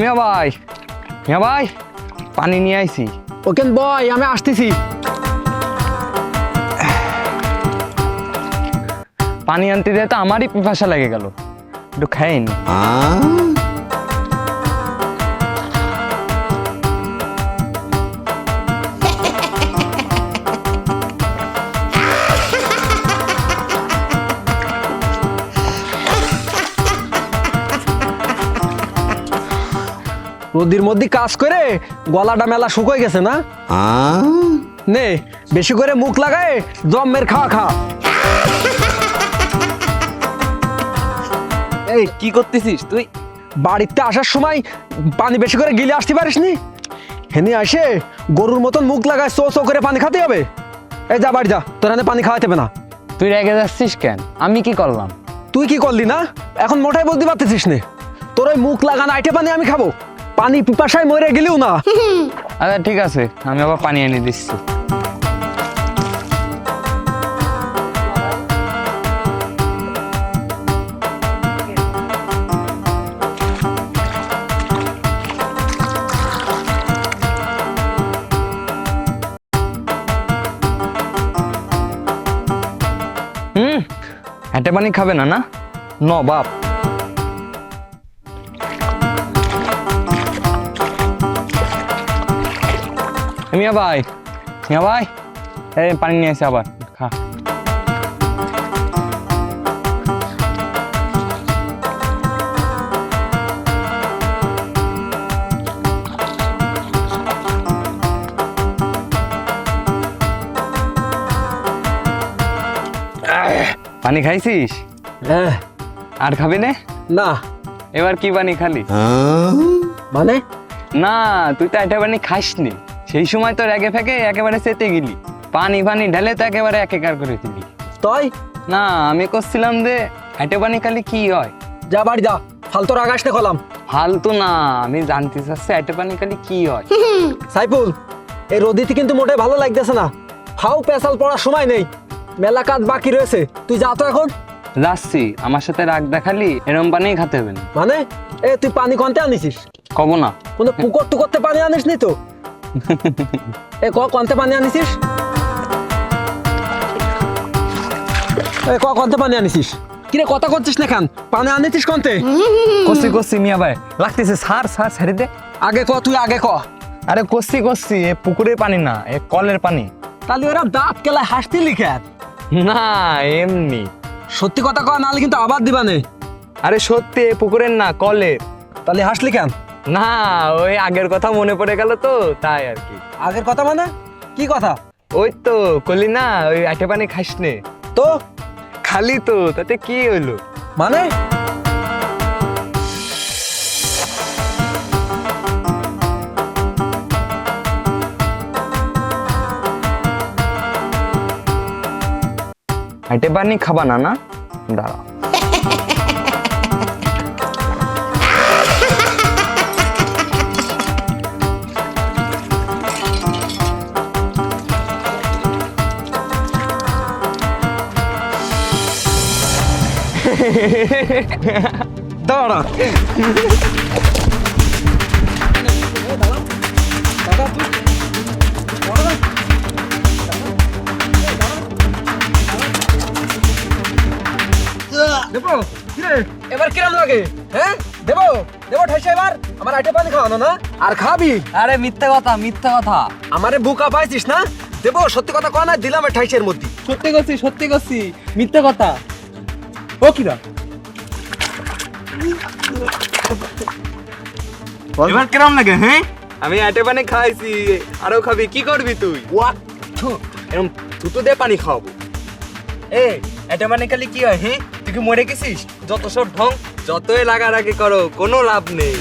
মিয়া ভাই মিয়া ভাই পানি নিয়ে আইছি। ওকে বয় আমি আসতেছি। পানি আনতে দিয়ে তো আমারই পিপাসা লেগে গেল। একটু খাইনি। নদীর মধ্যে কাজ করে গলাটা মেলা শুকোয় গেছে না? নে বেশি করে মুখ লাগায় জম্মের খাওয়া খা। এই কি করতেছিস তুই? বাড়িতে আসার সময় পানি বেশি করে গিলে আসতে পারিস নি? হেনি আসে গরুর মতন মুখ লাগায় চো সো করে পানি খাতে হবে। এই যা বাড়ি যা তোর পানি খাওয়াতে হবে না। তুই রেগে যাচ্ছিস কেন? আমি কি করলাম? তুই কি করলি না? এখন মোটাই বলতে পারতেছিস নে। তোর ওই মুখ লাগানো আইটে পানি আমি খাব। পানি পিপাসায় মরে গেলেও না। আচ্ছা ঠিক আছে। আমি আবার পানি এনে দিচ্ছি। হুম হেঁটে পানি খাবে না না? ন, বাপ। মিয়া ভাই মিয়া ভাই এই পানি নিয়ে এসে আবার খা পানি খাইছিস হ্যাঁ আর খাবি নে না এবার কি পানি খালি মানে না তুই তো এটা পানি খাসনি সেই সময় তোর একে ফেকে একেবারে চেতে গেলি। পানি পানি ঢেলে তো একেবারে একেকার করে দিলি। তাই? না আমি করছিলাম যে হেঁটে পানি খালি কি হয়? যা বাড়ি যা ফালতু আকাশ নে ফালতু না আমি জানতে চাচ্ছি হেঁটে পানি খালি কি হয়। সাইফুল এই রোদিতে কিন্তু মোটে ভালো লাগতেছে না। হাও পেশাল পড়ার সময় নেই। মেলা কাজ বাকি রয়েছে। তুই যা তো এখন। যাচ্ছি আমার সাথে রাগ দেখালি এরম পানি খাতে হবে না। মানে? এ তুই পানি কনতে আনিছিস? কব না। কোনো পুকুর টুকরতে পানি আনিস নি তো? এ ক কনতে পানি আনিছিস? এ ক কনতে পানি আনিছিস? কিরে কথা করছিস না খান পানি আনিছিস কনতে? কষি কষি মিয়া ভাই। লাগতেছে সার সার ছেড়ে দে। আগে ক তুই আগে ক। আরে কষি কষি এ পুকুরের পানি না এ কলের পানি। তাহলে ওরা দাঁত কেলায় হাসতে লিখে? না এমনি। সত্যি কথা কয় নাহলে কিন্তু আবার দিবানে। আরে সত্যি এ পুকুরের না কলের। তাহলে হাসলি কেন? না ওই আগের কথা মনে পড়ে গেল তো তাই আর কি। আগের কথা মানে? কি কথা? ওই তো কলি না ওই আটে পানি খাস নে। তো? খালি তো তাতে কি হইল? মানে? হাইটে পানি খাবা না না? দাঁড়া দাঁড়া। দেবো? এবার কিরাম লাগে? হ্যাঁ? দেবো? দেবো ঠাইসা এবার? আমার আইটে পানি খাওয়ানো না? আর খাবি? আরে মিথ্যা কথা মিথ্যা কথা। আমারে বুকা পাইছিস না? দেবো সত্যি কথা কয় না দিলাম ঠাইসের মধ্যে। সত্যি করছি সত্যি করছি। মিথ্যা কথা। ও কিরা এবার কিরম লাগে হ্যাঁ আমি আটে পানি খাইছি আরও খাবি কি করবি তুই? ওয়াট এরকম থুতু দিয়ে পানি খাওয়াবো। এ এটা মানে খালি কি হয় হ্যাঁ তুই কি মরে গেছিস? যত সব ঢং যতই লাগা লাগারাগি করো কোনো লাভ নেই।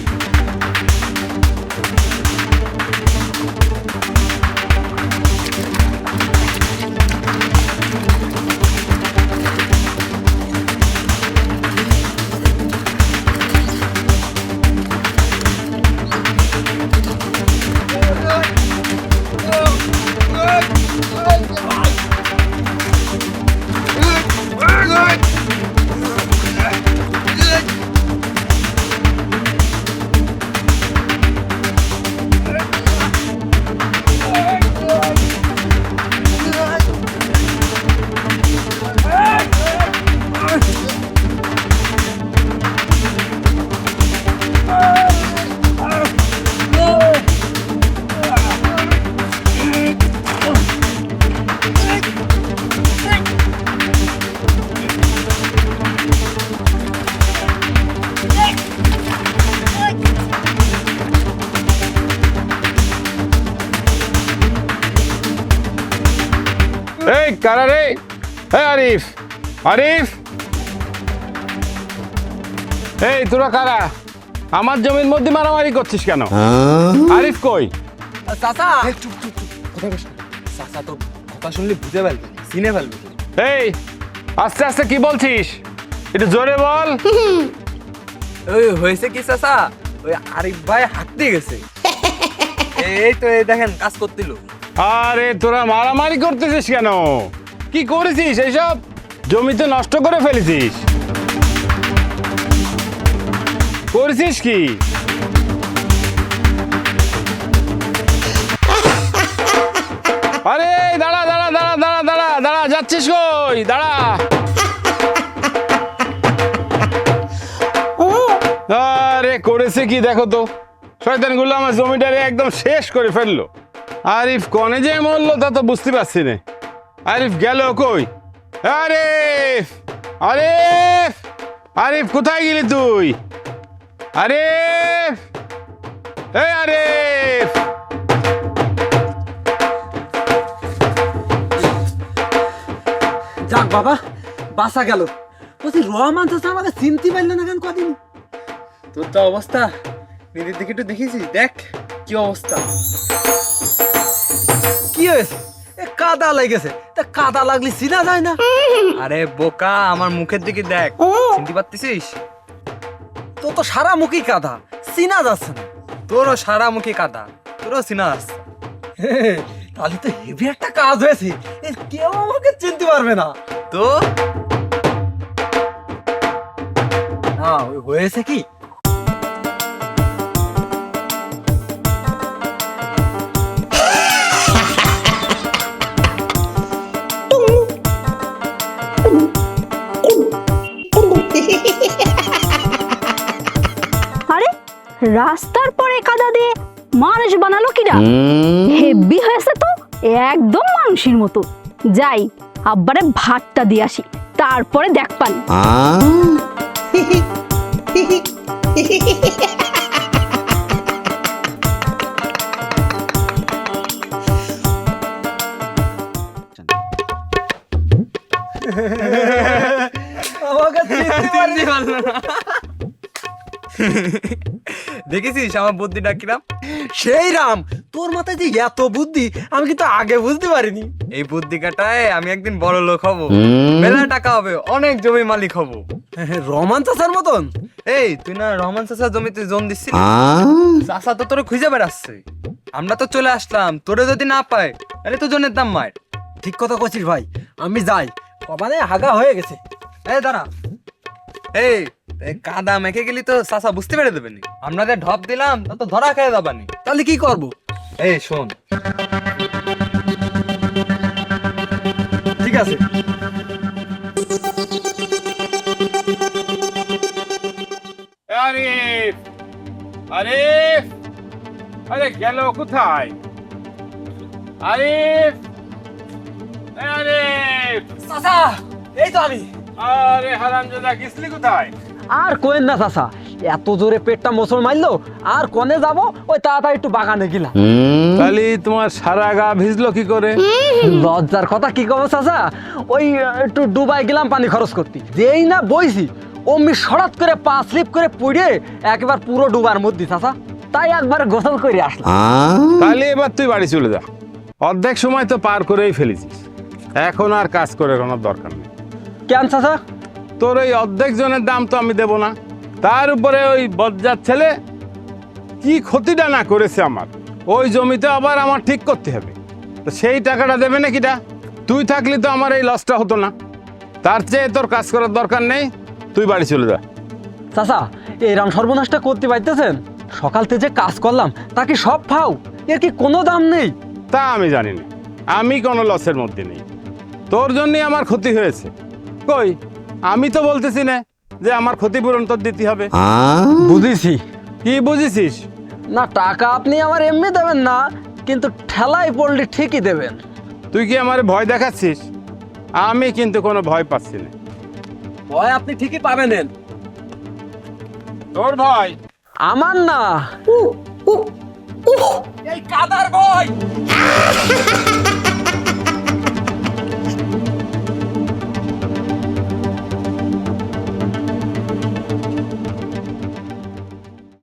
কারা রে? এই আরিফ আরিফ। এই তোরা কারা? আমার জমির মধ্যে মারামারি করছিস কেন? আরিফ কই? চাচা! চুপ চুপ। চাচা তো কথা শুনলে বুঝে ফেলবে চিনে ফেলবে। এই আস্তে আস্তে কি বলছিস? একটু জোরে বল। ওই হয়েছে কি চাচা? ওই আরিফ ভাই হাঁটতে গেছে। এই তো এই দেখেন কাজ করছিল আরে, তোরা মারামারি করতেছিস কেন? কি করেছিস এইসব? জমিতে নষ্ট করে ফেলেছিস। করেছিস কি? আরে দাঁড়া দাঁড়া দাঁড়া দাঁড়া দাঁড়া দাঁড়া, যাচ্ছিস কই? দাঁড়া। আরে, করেছে কি দেখো তো? শয়তানগুলো আমার জমিটারে একদম শেষ করে ফেলল। আরিফ কনে যে মরলো তা তো বুঝতে পারছি না। আরিফ গেল কই? আরিফ! আরিফ! আরিফ, কোথায় গেলি তুই? আরিফ! এই আরিফ! যাক বাবা, বাসা গেল। বলছি রহমান চাচা আমাকে চিনতে পারলে না কেন কদিন? তোর তো অবস্থা, নিজের দিকে একটু দেখেছিস দেখ, কি অবস্থা। কি হয়েছে? এ কাদা লেগেছে। তা কাদা লাগলে চিনা যায় না। আরে বোকা আমার মুখের দিকে দেখ। চিনতে পারতেছিস? তো তো সারা মুখই কাদা চিনা যাচ্ছে না। তোরও সারা মুখে কাদা তোরও চিনা হে, তাহলে তো হেভি একটা কাজ হয়েছে। কেউ আমাকে চিনতে পারবে না। তো? না হয়েছে কি? হেভি হয়েছে তো? একদম মানুষের মতো। যাই আব্বারে ভাতটা দিয়ে আসি। তারপরে দেখ পান। আমাকে চিনতে পারলি দেখেছিস আমার বুদ্ধিটা কিরাম? সেই রাম তোর মাথায় যে এত বুদ্ধি আমি কিন্তু আগে বুঝতে পারিনি। এই বুদ্ধি কাটায় আমি একদিন বড় লোক হব। মেলা টাকা হবে অনেক জমি মালিক হব। রহমান চাচার মতন? এই তুই না রহমান চাষা জমিতে জোন দিচ্ছিস চাষা তো তোরে খুঁজে বেড়াচ্ছে। আমরা তো চলে আসলাম তোরে যদি না পাই তাহলে তো জনের দাম মার ঠিক কথা কছিস ভাই আমি যাই। কবানে হাগা হয়ে গেছে। এই দাঁড়া। এই কাদা মেখে গেলি তো চাষা বুঝতে পেরে দেবেনি আপনাদের ঢপ দিলাম তা তো ধরা খেয়ে যাবানি। তাহলে কি করব? এই শোন। ঠিক আছে। আরিফ আরিফ আরে গেল কোথায়? আরিফ আরিফ। চাচা এই তো আমি। আরে হারামজাদা গেছলি কোথায়? আর কোয়েন না চাচা। এত জোরে পেটটা মোসর মারলো আর কনে যাব? ওই তাড়াতাড়ি একটু বাগানে গেলাম। তাহলে তোমার সারা গা ভিজলো কি করে? লজ্জার কথা কি কব চাচা? ওই একটু ডুবাই গেলাম পানি খরচ করতে। যেই না বইছি অমনি সরাত করে পা স্লিপ করে পড়ে একবার পুরো ডুবার মধ্যে চাচা। তাই একবার গোসল করে আসলাম। তাহলে এবার তুই বাড়ি চলে যা। অর্ধেক সময় তো পার করেই ফেলেছিস। এখন আর কাজ করে কোনো দরকার নেই। কেন চাচা? তোর ওই অর্ধেক জনের দাম তো আমি দেব না। তার উপরে ওই বজ্জার ছেলে কি ক্ষতিটা না করেছে আমার? ওই জমিতে আবার আমার ঠিক করতে হবে। তো সেই টাকাটা দেবে নাকিটা তুই থাকলে তো আমার এই লসটা হতো না। তার চেয়ে তোর কাজ করার দরকার নেই। তুই বাড়ি চলে যা। চাচা এইরাম সর্বনাশটা করতে পারতেছেন সকাল থেকে যে কাজ করলাম তা কি সব ফাও? এর কি কোনো দাম নেই? তা আমি জানি না। আমি কোনো লসের মধ্যে নেই। তোর জন্যই আমার ক্ষতি হয়েছে। কই? আমি তো বলতেছি না যে আমার ক্ষতিপূরণ তোর দিতে হবে। বুঝেছি। কি বুঝেছিস? না টাকা আপনি আমার এমনি দেবেন না কিন্তু ঠেলায় পড়লে ঠিকই দেবেন। তুই কি আমার ভয় দেখাচ্ছিস? আমি কিন্তু কোনো ভয় পাচ্ছি না। ভয় আপনি ঠিকই পাবেন তোর ভয়? আমার না। এই কাদার ভয়!